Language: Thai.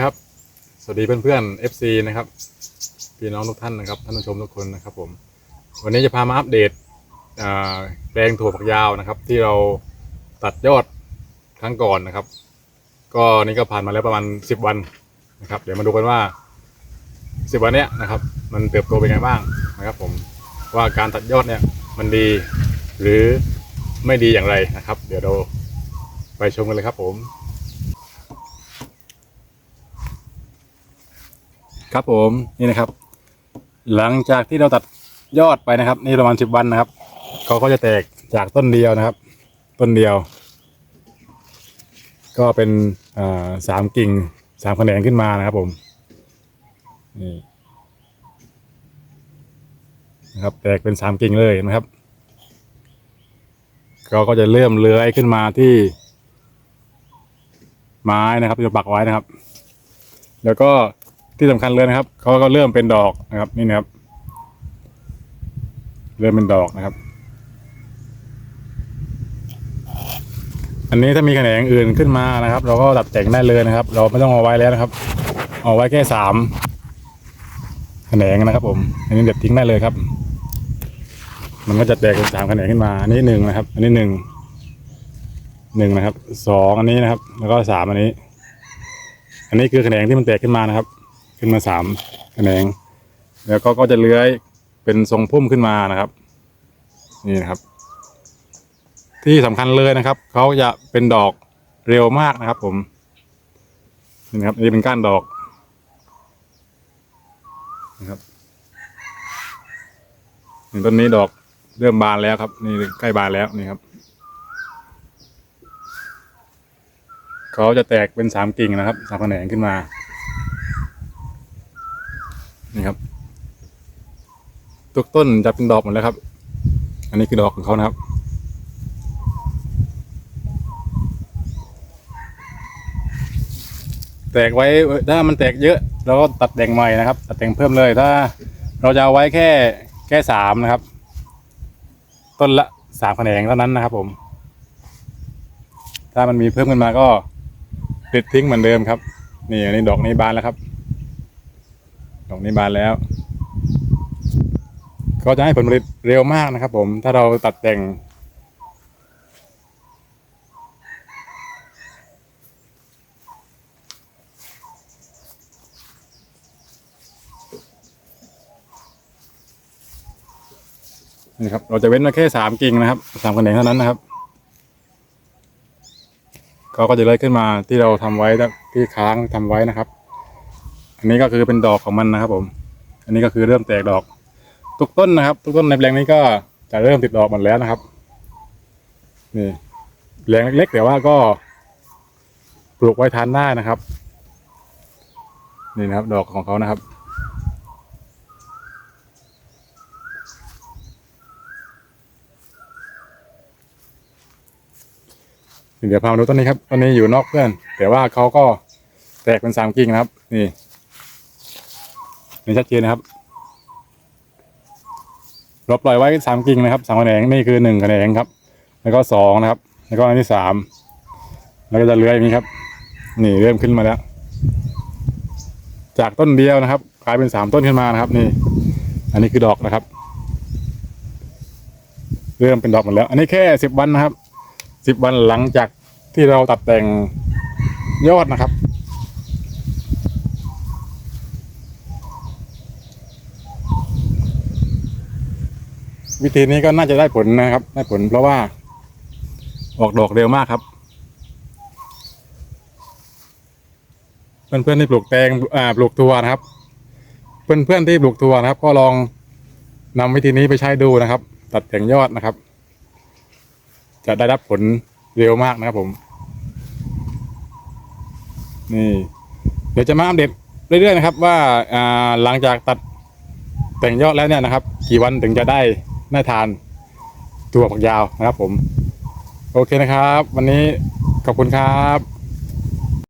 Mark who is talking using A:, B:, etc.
A: ครับ สวัสดีเพื่อนๆ FC นะครับ พี่น้องทุกท่านนะครับ ท่านผู้ชมทุกคนนะครับผม วันนี้จะพามาอัปเดตแปลงถั่วฝักยาวนะครับ ที่เราตัดยอดครั้งก่อนนะครับ ก็นี่ก็ผ่านมาแล้วประมาณ 10 วันนะครับ เดี๋ยวมาดูกันว่า 10 วันเนี้ยนะครับ มันเติบโตเป็นไงบ้างนะครับ ผม ว่าการตัดยอดเนี่ยมันดีหรือไม่ดีอย่างไรนะครับ เดี๋ยวเราไปชมกันเลยครับผม ครับผมนี่นะครับ หลังจากที่เราตัดยอดไปนะครับ นี่ประมาณสิบวันนะครับเขาก็จะแตกจากต้นเดียวนะครับ ต้นเดียว ก็เป็นสามกิ่งสามแขนงขึ้นมานะครับผมนี่นะครับ แตกเป็นสามกิ่งเลยนะครับเขาก็จะเริ่มเลื้อยขึ้นมาที่ ไม้นะครับที่เราปักไว้นะครับ แล้วก็ ที่สำคัญเลยนะครับเขาก็เริ่มเป็นดอกนะครับนี่นะครับ เริ่มเป็นดอกนะครับ อันนี้ถ้ามีแขนงอื่นขึ้นมานะครับ เราก็ตัดแต่งได้เลยนะครับ เราไม่ต้องเอาไว้แล้วนะครับ เอาไว้แค่สามแขนงนะครับ ผม อันนี้เด็ดทิ้งได้เลยครับ มันก็จะแตกเป็นสามแขนงขึ้นมา อันนี้หนึ่งนะครับ อันนี้หนึ่งหนึ่งนะครับสองอันนี้นะครับ แล้วก็สามอันนี้ อันนี้คือแขนงที่มันแตกขึ้นมานะครับ ขึ้นมาสามแขนง แล้วก็ก็จะเลื้อยเป็นทรงพุ่มขึ้นมานะครับ นี่นะครับ ที่สำคัญเลยนะครับเขาจะเป็นดอกเร็วมากนะครับ ผมนี่นะครับนี่เป็นก้านดอกนะครับนี่ต้นนี้ดอกเริ่มบานแล้วครับ นี่ใกล้บานแล้วนี่ครับเขาจะแตกเป็นสามกิ่งนะครับสามแขนงขึ้นมา นี่ครับ ทุกต้นจะเป็นดอกหมดแล้วครับ อันนี้คือดอกของเขานะครับ แตกไว้ถ้ามันแตกเยอะเราก็ตัดแต่งใหม่นะครับ ตัดแต่งเพิ่มเลยถ้า เราจะเอาไว้แค่แค่สามนะครับ ต้นละสามแขนงเท่านั้นนะครับ ผม ถ้ามันมีเพิ่มขึ้นมาก็ติดทิ้งเหมือนเดิมครับ นี่อันนี้ดอกนี้บานแล้วครับ ดอกนี้บานแล้ว ก็จะให้ผลผลิตเร็วมากนะครับ ผม ถ้าเราตัดแต่ง นี่ครับ เราจะเว้นมาแค่สามกิ่งนะครับสามแขนงเท่านั้นนะครับ ก็ก็จะเลื่อยขึ้นมาที่เราทำไว้ที่ค้างทำไว้นะครับ อันนี้ก็คือเป็นดอกของมันนะครับ ผม อันนี้ก็คือเริ่มแตกดอก ทุกต้นนะครับ ทุกต้นในแปลงนี้ก็จะเริ่มติดดอกหมดแล้วนะครับ นี่แปลงเล็ก ๆ แต่ว่าก็ปลูกไว้ทานได้นะครับ นี่นะครับ ดอกของเขานะครับเดี๋ยวพามาดูต้นนี้ครับต้นนี้อยู่นอกเพื่อน แต่ว่าเขาก็แตกเป็นสามกิ่งนะครับ นี่นี่ชัดเจนนะครับ เราปล่อยไว้สามกิ่งนะครับสามแขนงนี่คือหนึ่งแขนงครับ แล้วก็สองนะครับ แล้วก็อันที่สามแล้วก็จะเลื้อยอย่างนี้ครับ นี่เริ่มขึ้นมาแล้ว จากต้นเดียวนะครับกลายเป็นสามต้นขึ้นมานะครับ นี่ อันนี้คือดอกนะครับ เริ่มเป็นดอกหมดแล้ว อันนี้แค่สิบวันนะครับสิบวันหลังจากที่เราตัดแต่งยอดนะครับ วิธีนี้ก็น่าจะได้ผลนะครับ ได้ผลเพราะว่า ออกดอกเร็วมากครับ เพื่อนๆที่ปลูกแตงอ่าปลูกทัวนะครับ เพื่อนๆที่ปลูกทัวนะครับ ก็ลองนำวิธีนี้ไปใช้ดูนะครับ ตัดแต่งยอดนะครับ จะได้รับผลเร็วมากนะครับผม นี่ เดี๋ยวจะมาอัปเดตเรื่อยๆนะครับ ว่าอ่าหลังจากตัดแต่งยอดแล้วเนี่ยนะครับ กี่วันถึงจะได้ น่าทานตัวผักยาวนะครับผม โอเคนะครับ วันนี้ขอบคุณครับ